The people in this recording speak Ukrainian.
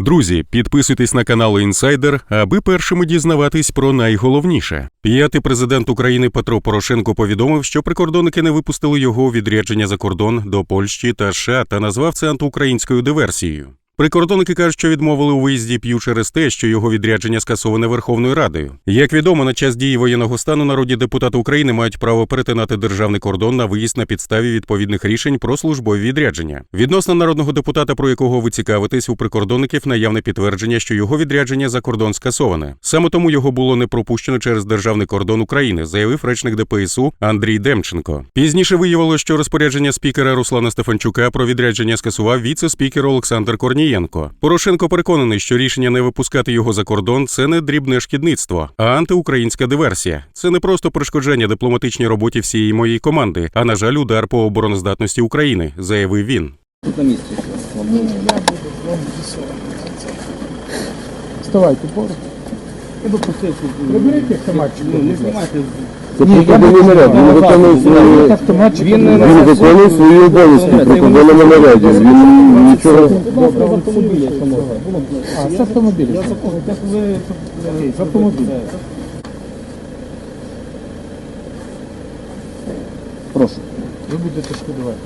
Друзі, підписуйтесь на канал Інсайдер, аби першими дізнаватись про найголовніше. П'ятий президент України Петро Порошенко повідомив, що прикордонники не випустили його відрядження за кордон до Польщі та США та назвав це антиукраїнською диверсією. Прикордонники кажуть, що відмовили у виїзді п'ю через те, що його відрядження скасоване Верховною Радою. Як відомо, на час дії воєнного стану народні депутати України мають право перетинати державний кордон на виїзд на підставі відповідних рішень про службові відрядження. Відносно народного депутата, про якого ви цікавитесь, у прикордонників наявне підтвердження, що його відрядження за кордон скасоване. Саме тому його було не пропущено через державний кордон України, заявив речник ДПСУ Андрій Демченко. Пізніше виявилося, що розпорядження спікера Руслана Стефанчука про відрядження скасував віце-спікер Олександр Корнієнко. Порошенко переконаний, що рішення не випускати його за кордон це не дрібне шкідництво, а антиукраїнська диверсія. Це не просто перешкоджання дипломатичній роботі всієї моєї команди, а на жаль, удар по обороноздатності України, заявив він. Тут на місці. Ні, я буду вам. Вставайте поруч. Приберіть автоматчик. ну, не знімайте. Це прикордонний наряд, він виконує свої. Він не він виконує свої обов'язки в прикордонному наряді. Він нічого... Автомобілі, якщо можна. А, з автомобіля. Я закохав, як. З автомобіля. Прошу. Ви будете шкодувати.